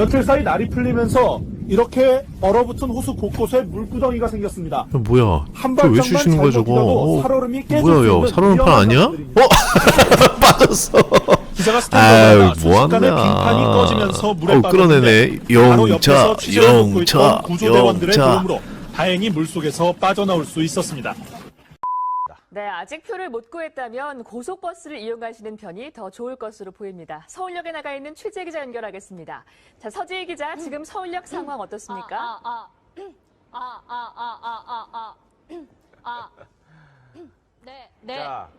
며칠 사이 날이 풀리면서 이렇게 얼어붙은 호수 곳곳에 물구덩이가 생겼습니다. 야, 뭐야? 한 저왜 주시는 거야 저거? 어, 살얼음이 깨질 뭐야, 야, 있는 살얼음 판 위험한 아니야? 어? 빠졌어. 기사가 아유, 스탠드가 순식간에. 빙판이 꺼지면서 물에 빠졌는데 끌어내네. 영차, 영차, 구조대원들의 영차. 도움으로 다행히 물속에서 빠져나올 수 있었습니다. 네, 아직 표를 못 구했다면 고속버스를 이용하시는 편이 더 좋을 것으로 보입니다. 서울역에 나가 있는 취재 기자 연결하겠습니다. 자, 서지희 기자, 지금 서울역 상황 어떻습니까? 아, 아, 아, 아, 아, 아, 아, 아, 아. 네, 네, 자,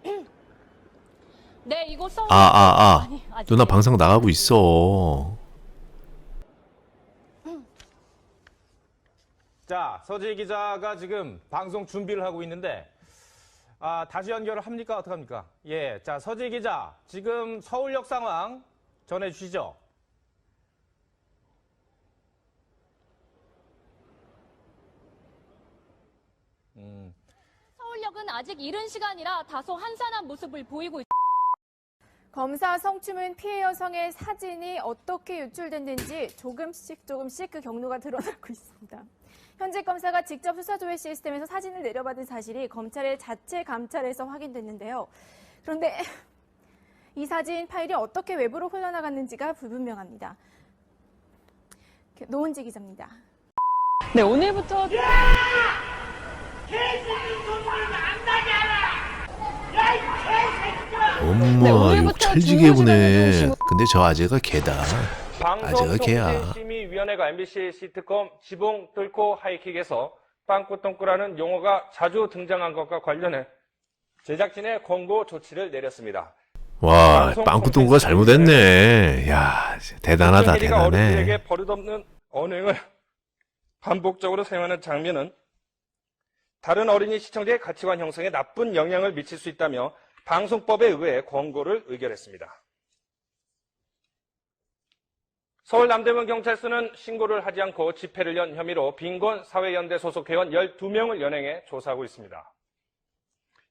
네, 이곳 서울. 아, 아, 아. 아니, 아직 누나 방송 나가고 있어. 자, 서지 기자가 지금 방송 준비를 하고 있는데, 아, 다시 연결을 합니까? 어떡합니까? 예, 자, 서지 기자, 지금 서울역 상황 전해 주시죠. 음, 서울역은 아직 이른 시간이라 다소 한산한 모습을 보이고 있습니다. 검사 성추문 피해 여성의 사진이 어떻게 유출됐는지 조금씩 조금씩 그 경로가 드러나고 있습니다. 현재 검사가 직접 수사조회 시스템에서 사진을 내려받은 사실이 검찰의 자체 감찰에서 확인됐는데요. 그런데 이 사진 파일이 어떻게 외부로 흘러나갔는지가 불분명합니다. 노은지 기자입니다. 네, 오늘부터 엄마 이거 오늘부터 찰지게 중심으로- 근데 저 아재가 개다. 아재가 개야. 방송통신심의위원회가 MBC 시트콤 지붕 뚫고 하이킥에서 빵꾸똥꾸라는 용어가 자주 등장한 것과 관련해 제작진의 권고 조치를 내렸습니다. 와, 방송 빵꾸똥구가 잘못했네. 야, 대단하다, 가 대단해. 버릇없는 언행을 반복적으로 사용하는 장면은 다른 어린이 시청자의 가치관 형성에 나쁜 영향을 미칠 수 있다며 방송법에 의해 권고를 의결했습니다. 서울 남대문 경찰서는 신고를 하지 않고 집회를 연 혐의로 빈곤 사회연대 소속 회원 12명을 연행해 조사하고 있습니다.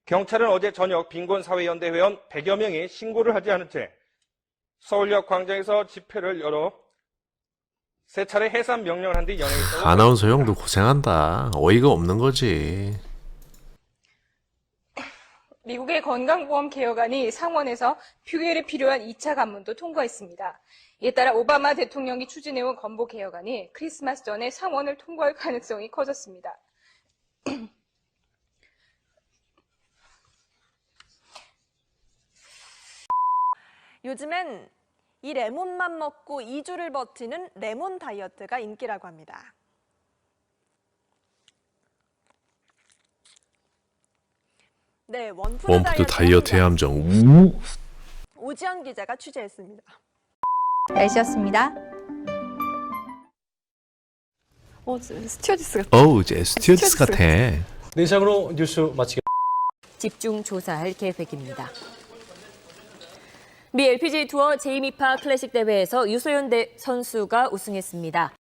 경찰은 어제 저녁 빈곤 사회연대 회원 100여 명이 신고를 하지 않은 채 서울역 광장에서 집회를 열어 세 차례 해산 명령을 한 뒤 연행했다고 아나운서 형도 고생한다. 어이가 없는 거지. 미국의 건강보험 개혁안이 상원에서 표결이 필요한 2차 관문도 통과했습니다. 이에 따라 오바마 대통령이 추진해온 건보 개혁안이 크리스마스 전에 상원을 통과할 가능성이 커졌습니다. 요즘엔 이 레몬만 먹고 2주를 버티는 레몬 다이어트가 인기라고 합니다. 네, 원푸드, 원푸드 다이어트의. 함정. 우. 오지연 기자가 취재했습니다. 날씨였습니다. 어, 스튜어디스 같아. 어우, 이제 스튜어디스 같아. 네, 이상으로 뉴스 마치겠습니다. 집중 조사할 계획입니다. 미 LPG 투어 제이미파 클래식 대회에서 유소연 대 선수가 우승했습니다.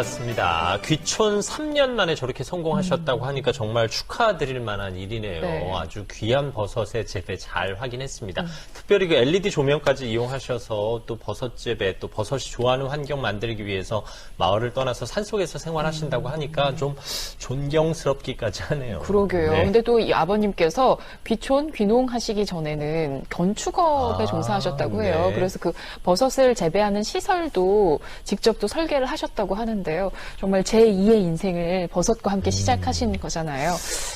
맞습니다. 귀촌 3년 만에 저렇게 성공하셨다고 하니까 정말 축하드릴 만한 일이네요. 네. 아주 귀한 버섯의 재배 잘 확인했습니다. 특별히 그 LED 조명까지 이용하셔서 또 버섯 재배, 또 버섯이 좋아하는 환경 만들기 위해서 마을을 떠나서 산속에서 생활하신다고 하니까 좀 존경스럽기까지 하네요. 그러게요. 네. 근데 또 이 아버님께서 귀촌, 귀농하시기 전에는 건축업에 아, 종사하셨다고 해요. 네. 그래서 그 버섯을 재배하는 시설도 직접 또 설계를 하셨다고 하는데 요. 정말 제2의 인생을 버섯과 함께 시작하신 거잖아요.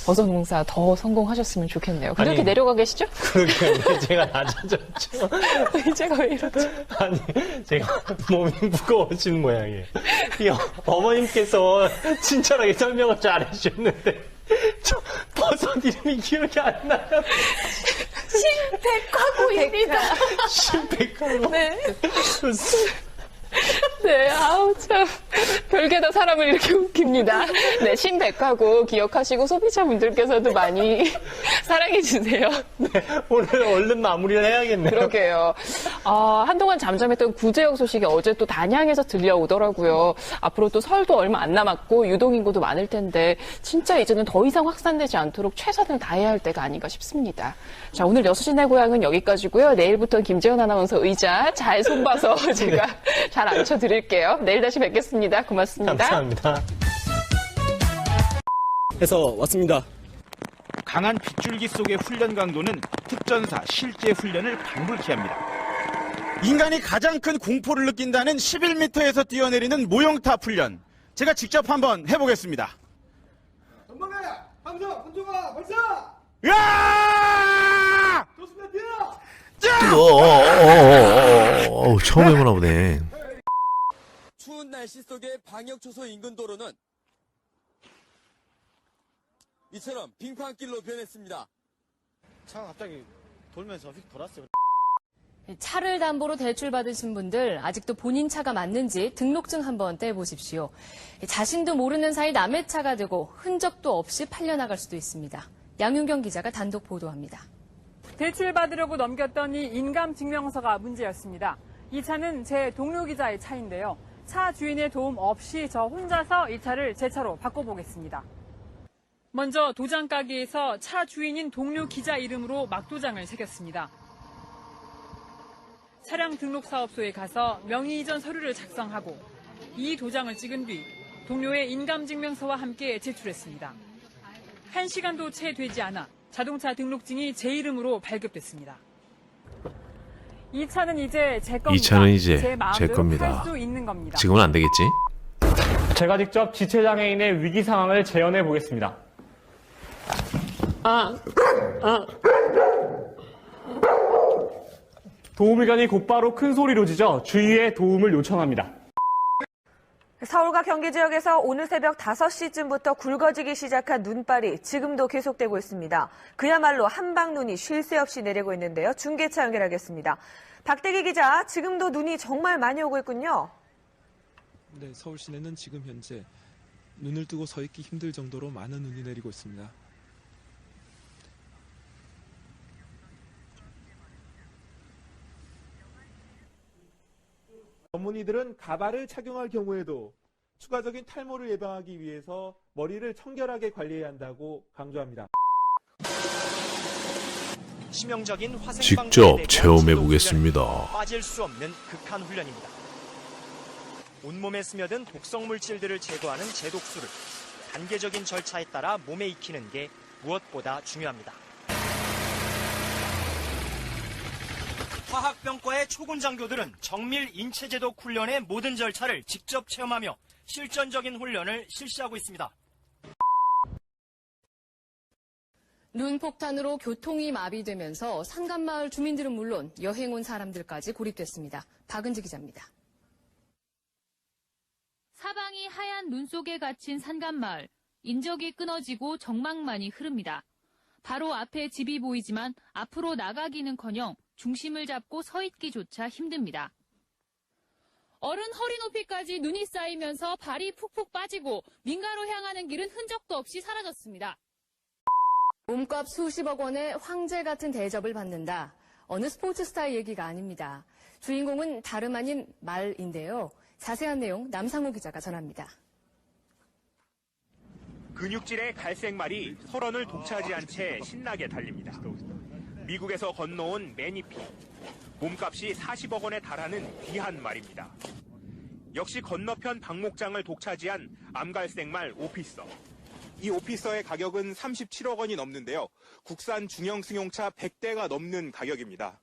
버섯 농사 더 성공하셨으면 좋겠네요. 근데 아니, 내려가 계시죠? 그러니까 제가 낮아졌죠. 이제가 왜 이러죠? 아니, 제가 몸이 무거워진 모양이에요. 이 어- 어머님께서 친절하게 설명을 잘 해주셨는데, 저 버섯 이름이 기억이 안 나요. 백화고입니다. 신백화로. 네. 네, 아우, 참. 별 별게 다 사람을 이렇게 웃깁니다. 네, 신백하고 기억하시고 소비자분들께서도 많이 사랑해주세요. 오늘 얼른 마무리를 해야겠네요. 그러게요. 아, 한동안 잠잠했던 구제역 소식이 어제 또 단양에서 들려오더라고요. 앞으로 또 설도 얼마 안 남았고 유동인구도 많을 텐데 진짜 이제는 더 이상 확산되지 않도록 최선을 다해야 할 때가 아닌가 싶습니다. 자, 오늘 6시 내 고향은 여기까지고요. 내일부터 김재현 아나운서 의자 잘 손봐서 제가 잘 앉혀드릴게요. 내일 다시 뵙겠습니다. 고맙습니다. 감사합니다. 해서 왔습니다. 강한 빗줄기 속의 훈련 강도는 특전사 실제 훈련을 방불케 합니다. 인간이 가장 큰 공포를 느낀다는 11m에서 뛰어내리는 모형탑 훈련. 제가 직접 한번 해보겠습니다. 전방에 함성 군중아 발사. 으아! 좋습니다 뛰어. 어, 처음 해보나 보네. 날씨 속의 방역 초소 인근 도로는 이처럼 빙판길로 변했습니다. 차가 갑자기 돌면서 휙 돌았어요. 차를 담보로 대출받으신 분들 아직도 본인 차가 맞는지 등록증 한번 떼보십시오. 자신도 모르는 사이 남의 차가 되고 흔적도 없이 팔려나갈 수도 있습니다. 양윤경 기자가 단독 보도합니다. 대출받으려고 넘겼던 이 인감증명서가 문제였습니다. 이 차는 제 동료 기자의 차인데요. 차 주인의 도움 없이 저 혼자서 이 차를 제 차로 바꿔보겠습니다. 먼저 도장 가게에서 차 주인인 동료 기자 이름으로 막도장을 새겼습니다. 차량 등록 사업소에 가서 명의 이전 서류를 작성하고 이 도장을 찍은 뒤 동료의 인감증명서와 함께 제출했습니다. 한 시간도 채 되지 않아 자동차 등록증이 제 이름으로 발급됐습니다. 이 차는 이제 제 겁니다. 이 차는 이제 제 겁니다. 할수 있는 겁니다. 지금은 안 되겠지? 제가 직접 지체 장애인의 위기 상황을 재현해 보겠습니다. 아, 아. 도우미관이 곧바로 큰 소리로 짖어 주위에 도움을 요청합니다. 서울과 경기 지역에서 오늘 새벽 5시쯤부터 굵어지기 시작한 눈발이 지금도 계속되고 있습니다. 그야말로 한방 눈이 쉴 새 없이 내리고 있는데요. 중계차 연결하겠습니다. 박대기 기자, 지금도 눈이 정말 많이 오고 있군요. 네, 서울 시내는 지금 현재 눈을 뜨고 서 있기 힘들 정도로 많은 눈이 내리고 있습니다. 전문의들은 가발을 착용할 경우에도 추가적인 탈모를 예방하기 위해서 머리를 청결하게 관리해야 한다고 강조합니다. 직접 체험해 보겠습니다. 빠질 수 없는 극한 훈련입니다. 온몸에 스며든 독성 물질들을 제거하는 제독수를 단계적인 절차에 따라 몸에 익히는 게 무엇보다 중요합니다. 화학병과의 초군 장교들은 정밀 인체 제독 훈련의 모든 절차를 직접 체험하며 실전적인 훈련을 실시하고 있습니다. 눈폭탄으로 교통이 마비되면서 상간마을 주민들은 물론 여행 온 사람들까지 고립됐습니다. 박은지 기자입니다. 사방이 하얀 눈 속에 갇힌 산간마을. 인적이 끊어지고 정막만이 흐릅니다. 바로 앞에 집이 보이지만 앞으로 나가기는커녕 중심을 잡고 서 있기조차 힘듭니다. 어른 허리 높이까지 눈이 쌓이면서 발이 푹푹 빠지고 민가로 향하는 길은 흔적도 없이 사라졌습니다. 몸값 수십억 원의 황제 같은 대접을 받는다. 어느 스포츠 스타의 얘기가 아닙니다. 주인공은 다름 아닌 말인데요. 자세한 내용 남상호 기자가 전합니다. 근육질의 갈색 말이 설원을 독차지한 채 신나게 달립니다. 미국에서 건너온 매니피. 몸값이 40억 원에 달하는 귀한 말입니다. 역시 건너편 박목장을 독차지한 암갈색말 오피서. 이 오피서의 가격은 37억 원이 넘는데요. 국산 중형 승용차 100대가 넘는 가격입니다.